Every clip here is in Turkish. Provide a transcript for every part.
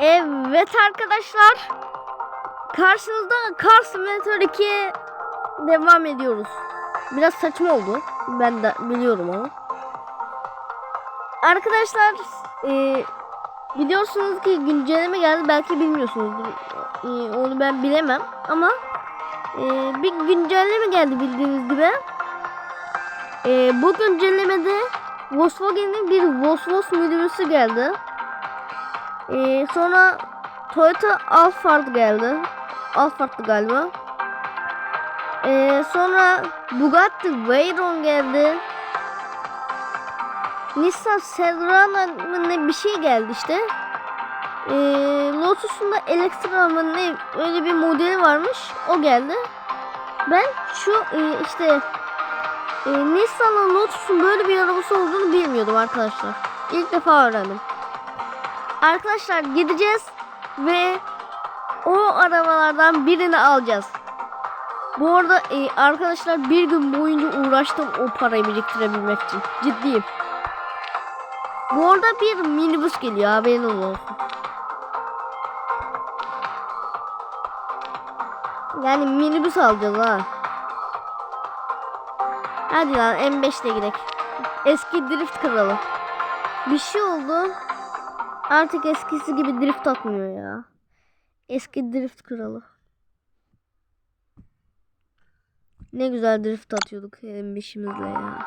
Evet arkadaşlar. Karşınızda Car Simulator 2 devam ediyoruz. Biraz saçma oldu. Ben de biliyorum ama. Arkadaşlar e, biliyorsunuz ki güncelleme geldi. Belki bilmiyorsunuzdur. E, onu ben bilemem ama e, bir güncelleme geldi bildiğiniz gibi. E, bu güncellemede Volkswagen'in bir Volkswagen minibüsü geldi. Ee, sonra Toyota Alphard geldi. Alphard'dı galiba. Ee, sonra Bugatti Veyron geldi. Nissan Sentra mı ne bir şey geldi işte. Ee, Lotus'un da Electra mı ne öyle bir modeli varmış. O geldi. Ben şu e, işte e, Nissan'la Lotus'un böyle bir arabası olduğunu bilmiyordum arkadaşlar. İlk defa öğrendim. Arkadaşlar gideceğiz ve o arabalardan birini alacağız. Bu arada e, arkadaşlar bir gün boyunca uğraştım o parayı biriktirebilmek için. Ciddiyim. Bu arada bir minibüs geliyor haberiniz olsun. Yani minibüs alacağız ha. Hadi lan M5'le gidelim. Eski drift kralı. Bir şey oldu. Artık eskisi gibi drift atmıyor ya. Eski drift kralı. Ne güzel drift atıyorduk M5'imizle ya.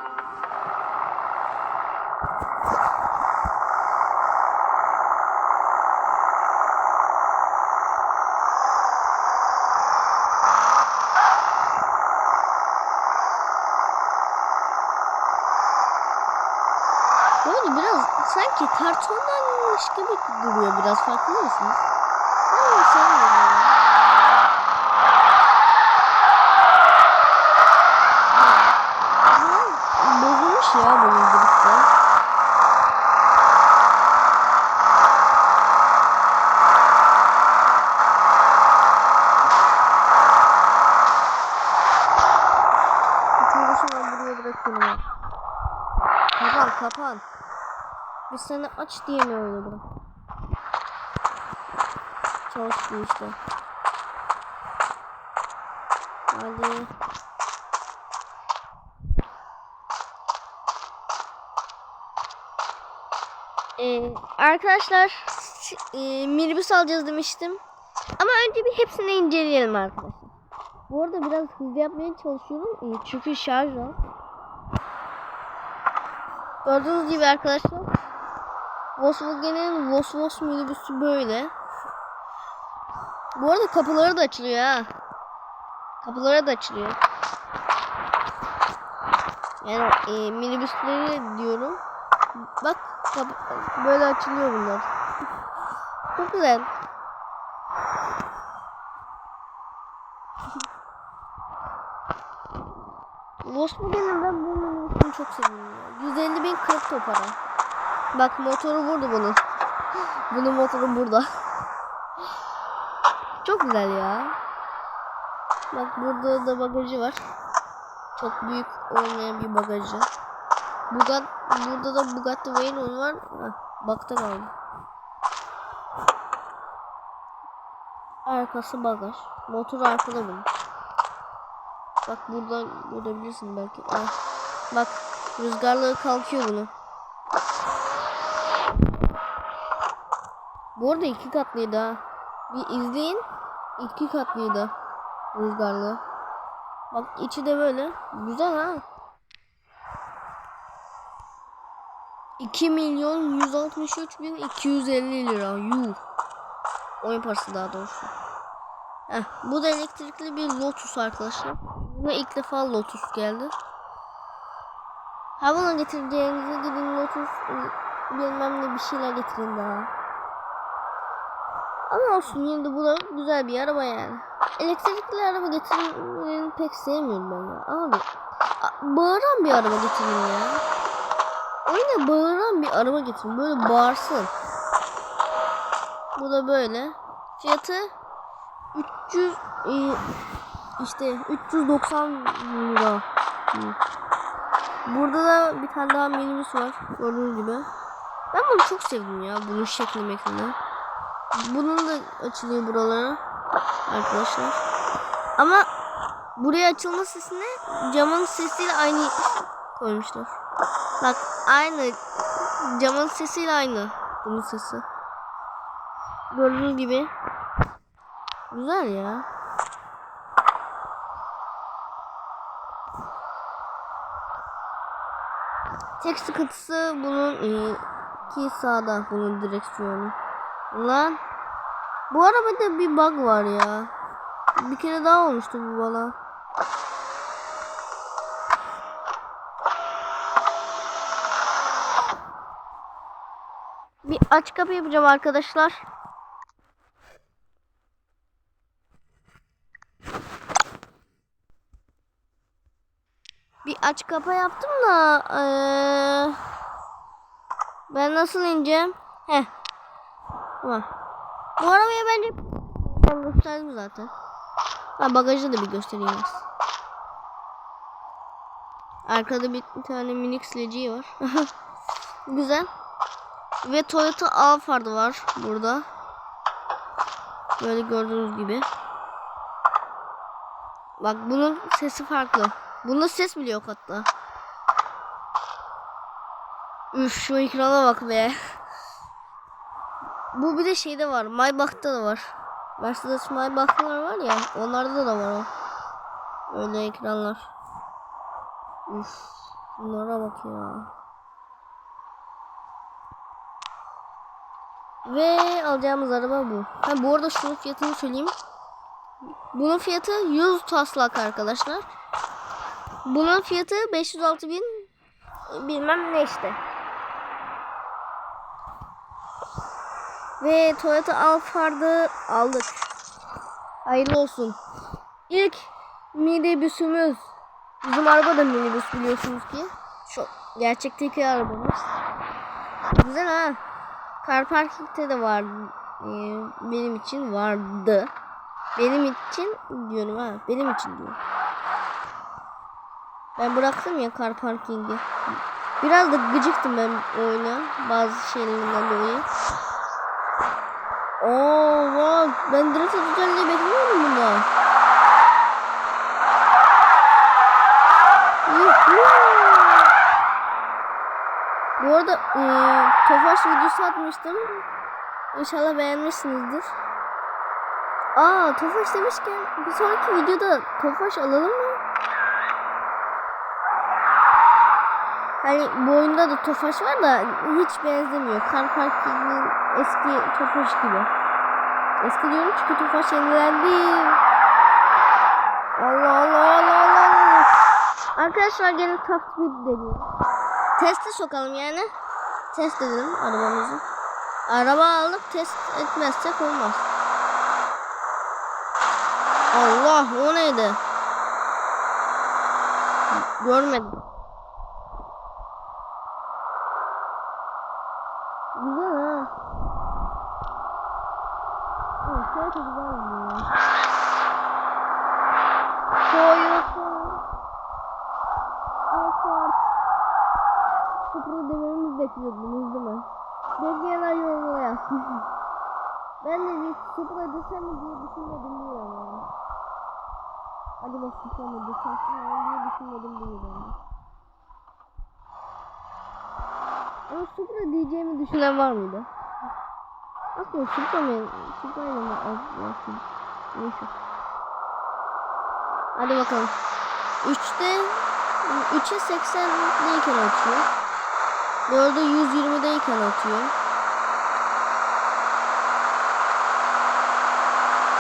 Böyle biraz kartondanmış gibi duruyor biraz farkında mısınız? Ben. Ya, Bozulmuş ya bunun ya. Kapan kapan. Biz seni aç diye mi oynadım? Çalıştı işte. Hadi. Ee, arkadaşlar e, minibüs alacağız demiştim. Ama önce bir hepsini inceleyelim arkadaşlar. Bu arada biraz hızlı yapmaya çalışıyorum. e, çünkü şarj var. Gördüğünüz gibi arkadaşlar Volkswagen'in Volkswagen minibüsü böyle. Bu arada kapıları da açılıyor ha. Kapıları da açılıyor. Yani e, minibüsleri diyorum. Bak kapı, böyle açılıyor bunlar. Çok güzel. Volkswagen'in ben bu minibüsünü çok seviyorum. ya. 150 bin kripto para. Bak motoru burada bunun. Bunun motoru burada. Çok güzel ya. Bak burada da bagajı var. Çok büyük olmayan bir bagajı. Bugatti, burada da Bugatti Veyron var. Heh, bakta. Arkası bagaj. Motor arkada bunun. Bak buradan görebilirsin belki. Ah. Bak rüzgarlığı kalkıyor bunu. Bu arada iki katlıydı ha. Bir izleyin. İki katlıydı. Rüzgarlı. Bak içi de böyle. Güzel ha. 2 milyon 163 bin 250 lira. Yuh. Oyun parası daha doğrusu. Heh, bu da elektrikli bir Lotus arkadaşlar. Buna ilk defa Lotus geldi. Ha buna getireceğinize gidin Lotus bilmem ne bir şeyler getirin daha. Ama olsun yine de bu da güzel bir araba yani. Elektrikli araba getirmeyi pek sevmiyorum ben ya. Abi bağıran bir araba getirin ya. Oyuna bağıran bir araba getirin. Böyle bağırsın. Bu da böyle. Fiyatı 300 e, işte 390 lira. Burada da bir tane daha minibüs var. Gördüğünüz gibi. Ben bunu çok sevdim ya. Bunun şekli meklini. Bunun da açılıyor buralara. Arkadaşlar. Ama buraya açılma sesini camın sesiyle aynı koymuşlar. Bak aynı. Camın sesiyle aynı. Bunun sesi. Gördüğünüz gibi. Güzel ya. Tek sıkıntısı bunun e, ki sağda bunun direksiyonu. Lan bu arabada bir bug var ya. Bir kere daha olmuştu bu bana. Bir aç kapı yapacağım arkadaşlar. Bir aç kapa yaptım da eee, ben nasıl ineceğim? Heh. Tamam. Bu arabayı bence ben gösterdim zaten. Ha bagajı da bir göstereyim. Arkada bir tane minik sileceği var. Güzel. Ve Toyota Alphard var burada. Böyle gördüğünüz gibi. Bak bunun sesi farklı. Bunda ses bile yok hatta. Üf şu ekrana bak be. Bu bir de şeyde var. Maybach'ta da var. Mercedes Maybach'lar var ya. Onlarda da var o. Öyle ekranlar. Üf. Bunlara bak ya. Ve alacağımız araba bu. Ha bu arada şunun fiyatını söyleyeyim. Bunun fiyatı 100 taslak arkadaşlar. Bunun fiyatı 506 bin bilmem ne işte. Ve Toyota Alphard'ı aldık. Hayırlı olsun. İlk minibüsümüz. Bizim araba da minibüs biliyorsunuz ki. Şu gerçekteki arabamız. Güzel ha. Car parking'te de var. Ee, benim için vardı. Benim için diyorum ha. Benim için diyorum. Ben bıraktım ya car parking'i. Biraz da gıcıktım ben oyuna. Bazı şeylerinden dolayı. Oo bak ben direkt özelliği bekliyorum bunda. Yuhuu. Bu arada e, Tofaş videosu atmıştım. İnşallah beğenmişsinizdir. Aa Tofaş demişken bir sonraki videoda Tofaş alalım mı? Hani bu oyunda da Tofaş var da hiç benzemiyor. Car Parking'in eski Tofaş gibi. Eski diyorum çünkü Tofaş yenilendi. Allah Allah Allah Allah Allah. Arkadaşlar gelin speed deniyor. Teste sokalım yani. Test edelim arabamızı. Araba aldık test etmezsek olmaz. Allah o neydi? Görmedim. Güzel ha. Evet, çok güzel ya. Toyota. Alphard. Supra dememiz bekliyordunuz değil mi? Bekleyenler yorumlara yazsın. ben de bir Supra desem mi diye düşünmedim değil ama. Acaba Supra mı desem falan diye düşünmedim değil ama. Supra diyeceğimi düşünen var mıydı? Aslında Supra mı? Supra ile mi? Aslında. Neyse. Hadi bakalım. 3'te 3'e 80'deyken atıyor. 4'e 120'deyken atıyor.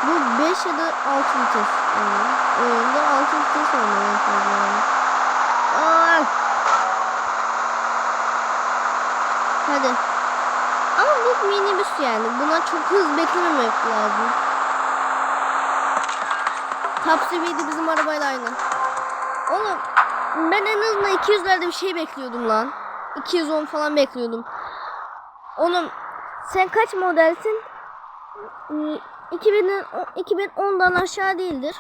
Bu 5 ya da 6 vites. Yani. Oyunda 6 vites çalışıyor yani. Hadi. Ama bu minibüs yani. Buna çok hız beklememek lazım. Top seviyede bizim arabayla aynı. Oğlum ben en azından 200'lerde bir şey bekliyordum lan. 210 falan bekliyordum. Oğlum sen kaç modelsin? Hmm, 2000'den 2010'dan aşağı değildir.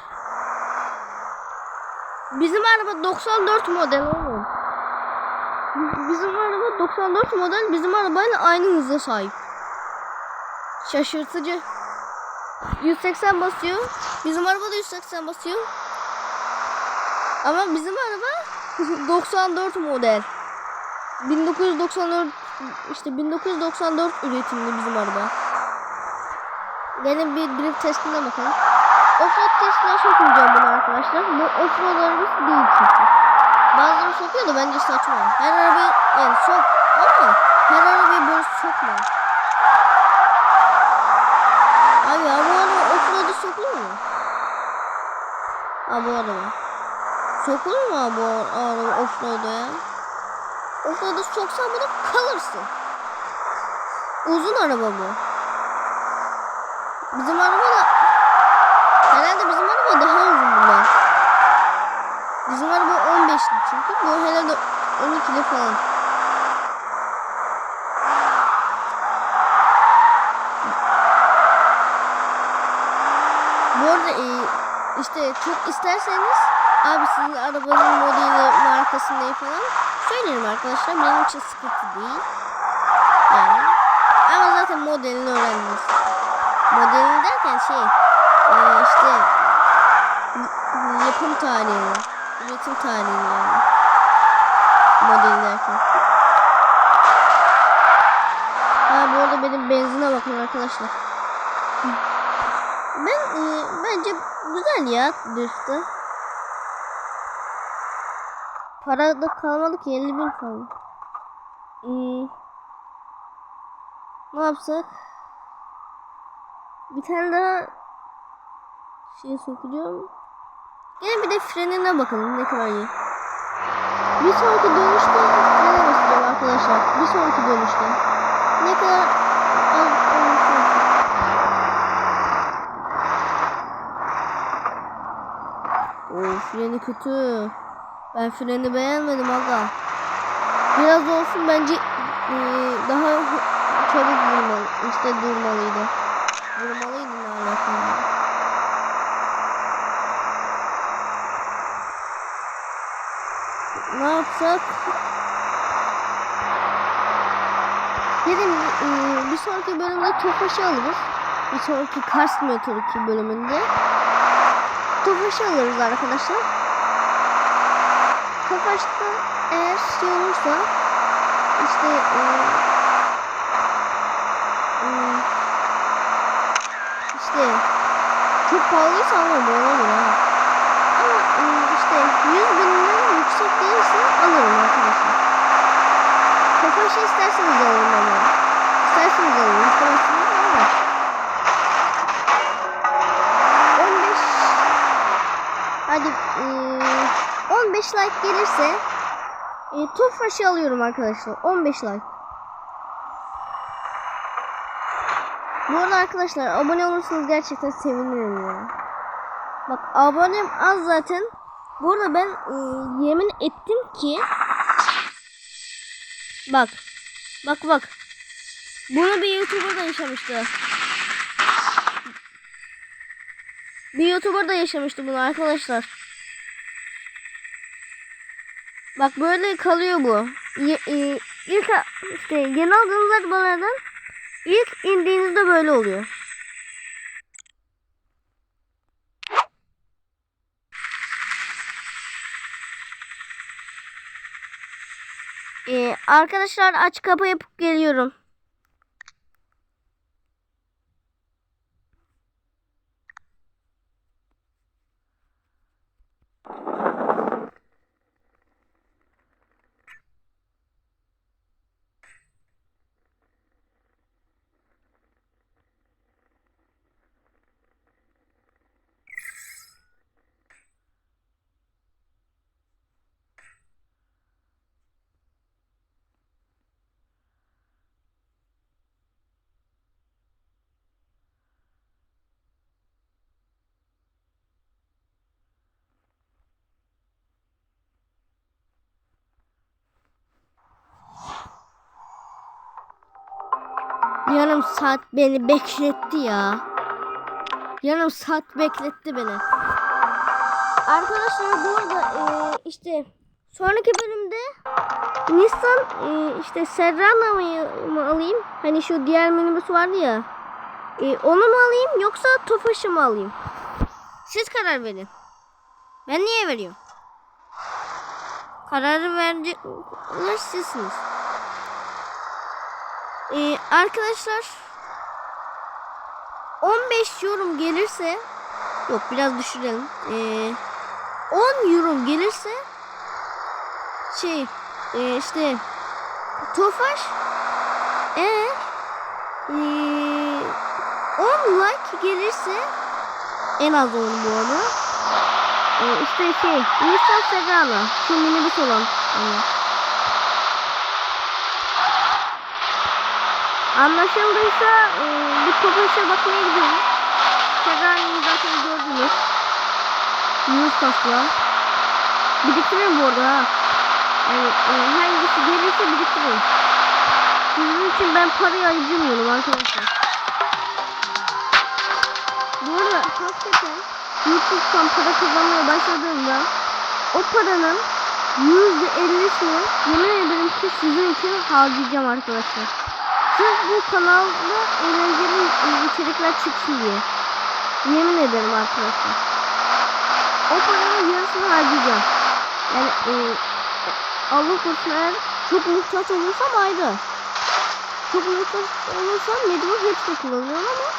Bizim araba 94 model oğlum. Bizim araba 94 model bizim arabayla aynı hıza sahip. Şaşırtıcı. 180 basıyor. Bizim araba da 180 basıyor. Ama bizim araba 94 model. 1994 işte 1994 üretimli bizim araba. Gelin bir drift testine bakalım. Offroad testine sokmayacağım bunu arkadaşlar. Bu offroad arabası değil çünkü. Bazıları sokuyor da bence saçma. Her arabayı yani sok ama her arabayı böyle sokma. Abi ya bu araba offroad'a sokulur mu? Ha bu araba. Sokulur mu abi bu araba offroad'a ya? Offroad'a soksan bunu kalırsın. Uzun araba bu. Bizim araba da herhalde bizim araba daha uzun bundan. Bizim araba 15'li çünkü bu herhalde 12'li falan. Bu arada e, işte çok isterseniz abi sizin arabanın modeli markası ne falan söylerim arkadaşlar benim için sıkıntı değil. Yani ama zaten modelini öğrendiniz. Modelini derken şey e, işte yapım tarihini, üretim tarihini yani. Model derken. Ha bu arada benim benzine bakın arkadaşlar. Ben e, bence güzel ya drift'te. Para da kalmadı ki 50 bin kaldı. Hmm. Ne yapsak? Bir tane daha şey sokacağım. Gene bir de frenine bakalım ne kadar iyi. Bir sonraki dönüşte frene basacağım arkadaşlar. Bir sonraki dönüşte. Ne kadar az. Oo freni kötü. Ben freni beğenmedim aga. Biraz olsun bence eee, daha çabuk durmalı. İşte durmalıydı. Durmalıydı ne alakalı. Ne yapsak? Dedim eee, bir sonraki bölümde Tofaş'ı alırız. Bir sonraki Kars Motor 2 bölümünde. Tofaş'ı alırız arkadaşlar. Tofaş'ta eğer şey olursa işte eee, eee, işte çok pahalıysa almam ona göre ha. Ama eee, işte 100 binden yüksek değilse alırım arkadaşlar. Tofaş'ı isterseniz alın ama. İsterseniz alın. İstemezseniz almam. 15 Hadi eee, 15 like gelirse e, Tofaş'ı alıyorum arkadaşlar. 15 like. Bu arada arkadaşlar abone olursanız gerçekten sevinirim ya. Bak abonem az zaten. Bu arada ben e, yemin ettim ki Bak. Bak bak. Bunu bir YouTuber da yaşamıştı. Bir YouTuber da yaşamıştı bunu arkadaşlar. Bak böyle kalıyor bu. Ye, e, ilk işte yeni aldığınız arabalardan ilk indiğinizde böyle oluyor. Ee, arkadaşlar aç kapı yapıp geliyorum. Yarım saat beni bekletti ya. Yarım saat bekletti beni. Arkadaşlar bu arada e, işte sonraki bölümde Nissan e, işte Serrano mı alayım? Hani şu diğer minibüs vardı ya. E, onu mu alayım yoksa Tofaş'ı mı alayım? Siz karar verin. Ben niye veriyorum? Kararı verecekler sizsiniz. Ee, arkadaşlar 15 yorum gelirse yok biraz düşürelim. Ee, 10 yorum gelirse şey e, işte Tofaş eğer ee, 10 like gelirse en az onun bu arada. Ee, işte şey Nissan Serrano şu minibüs olan yani. Anlaşıldıysa e, bir Tofaş'a bakmaya gidiyoruz. Serrano'yu zaten gördünüz. Yunus'la. Biriktirin bu arada ha. Yani e, hangisi gelirse biriktirin. Sizin için ben parayı harcamıyorum arkadaşlar. Bu arada hakikaten YouTube'dan para kazanmaya başladığımda o paranın yüzde ellisini yemin ederim ki sizin için harcayacağım arkadaşlar. Sırf bu kanalda eğlenceli içerikler çıksın diye. Yemin ederim arkadaşlar. O paranın yarısını harcayacağım. Yani e, Allah korusun eğer çok muhtaç olursam ayrı. Çok muhtaç olursam mecbur hepsini kullanıyorum ama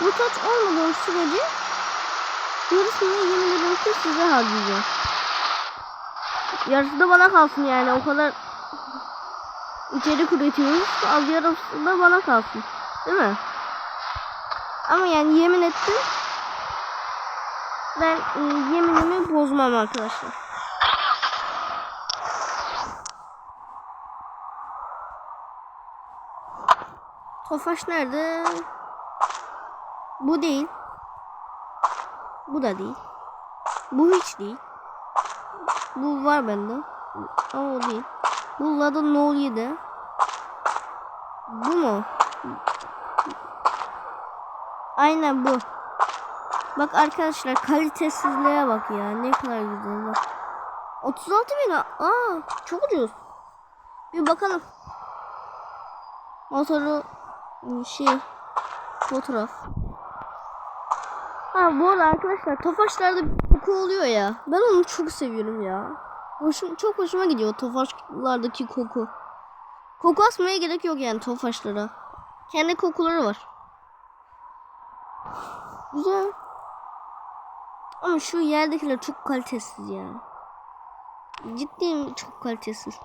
muhtaç olmadığım sürece yarısını yemin ederim ki size harcayacağım. Yarısı da bana kalsın yani o kadar içerik üretiyoruz. Az yarısı da bana kalsın. Değil mi? Ama yani yemin ettim. Ben e, yeminimi bozmam arkadaşlar. Tofaş nerede? Bu değil. Bu da değil. Bu hiç değil. Bu var bende. Ama o değil. Bu Lada No 7. Bu mu? Aynen bu. Bak arkadaşlar kalitesizliğe bak ya. Ne kadar güzel bak. 36 bin. Aa çok ucuz. Bir bakalım. Motoru şey fotoğraf. Ha bu arada arkadaşlar Tofaşlarda koku oluyor ya. Ben onu çok seviyorum ya. Hoşum, çok hoşuma gidiyor Tofaşlardaki koku. Koku asmaya gerek yok yani Tofaşlara. Kendi kokuları var. Güzel. Ama şu yerdekiler çok kalitesiz ya. Ciddiyim çok kalitesiz.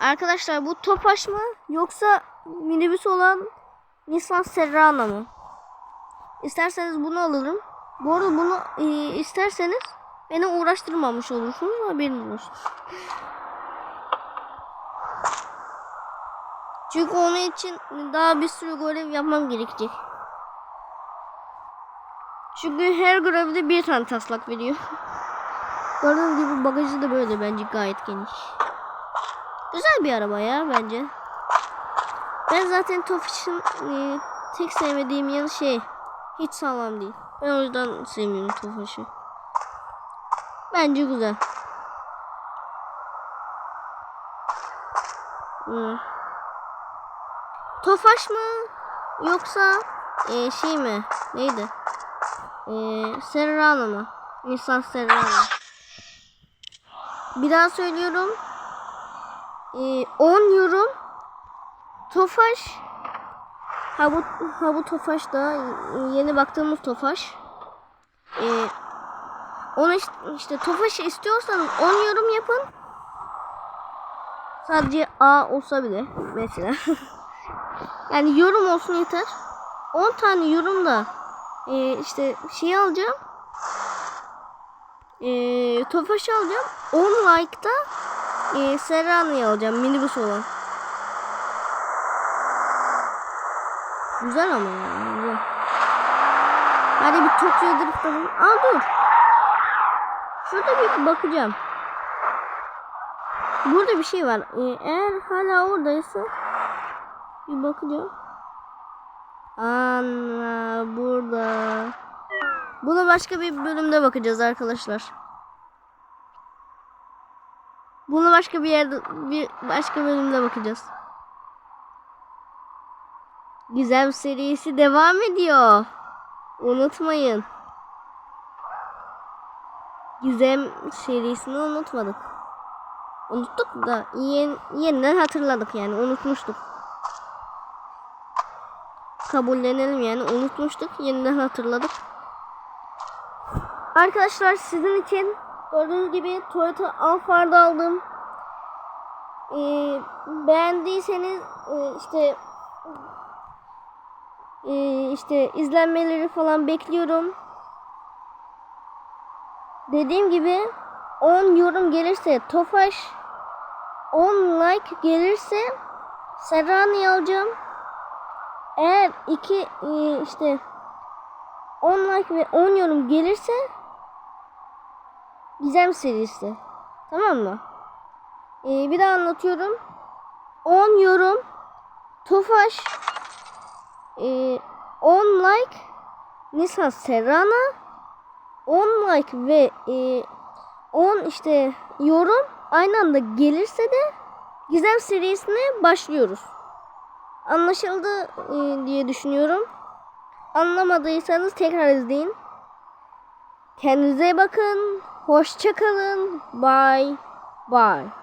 Arkadaşlar bu Tofaş mı yoksa minibüs olan Nissan Serrano mu? İsterseniz bunu alırım. Bu arada bunu e, isterseniz beni uğraştırmamış olursunuz haberiniz olsun. Çünkü onun için daha bir sürü görev yapmam gerekecek. Çünkü her görevde bir tane taslak veriyor. Gördüğünüz gibi bagajı da böyle bence gayet geniş. Güzel bir araba ya bence. Ben zaten Tofaş'ın e, tek sevmediğim yanı şey hiç sağlam değil. Ben o yüzden sevmiyorum Tofaş'ı. Bence güzel. Hmm. Tofaş mı yoksa e, şey mi neydi? E, Serrano mu? Nissan Serrano. Bir daha söylüyorum. E, 10 yorum Tofaş Ha bu, ha bu Tofaş da yeni baktığımız Tofaş. Ee, onu işte, işte Tofaş'ı istiyorsanız 10 yorum yapın. Sadece A olsa bile mesela. yani yorum olsun yeter. 10 tane yorum da e, işte şey alacağım. E, Tofaş'ı alacağım. 10 like'da e, Serrano'yu alacağım. Minibüs olan. Güzel ama ya. Güzel. Hadi bir Tokyo Drift alalım. Aa dur. Şurada bir bakacağım. Burada bir şey var. Ee, eğer hala oradaysa bir bakacağım. Ana burada. Buna başka bir bölümde bakacağız arkadaşlar. Bunu başka bir yerde bir başka bölümde bakacağız. Gizem serisi devam ediyor. Unutmayın. Gizem serisini unutmadık. Unuttuk da yen, yeniden hatırladık yani unutmuştuk. Kabullenelim yani unutmuştuk yeniden hatırladık. Arkadaşlar sizin için gördüğünüz gibi Toyota Alphard aldım. Ee, beğendiyseniz e, işte e, işte izlenmeleri falan bekliyorum. Dediğim gibi 10 yorum gelirse Tofaş 10 like gelirse Serrani alacağım. Eğer iki e, işte 10 like ve 10 yorum gelirse Gizem serisi. Tamam mı? Ee, bir daha anlatıyorum. 10 yorum Tofaş e, 10 like Nisa Serrana 10 like ve e, 10 işte yorum aynı anda gelirse de Gizem serisine başlıyoruz. Anlaşıldı e, diye düşünüyorum. Anlamadıysanız tekrar izleyin. Kendinize bakın. Hoşça kalın. Bye. Bye.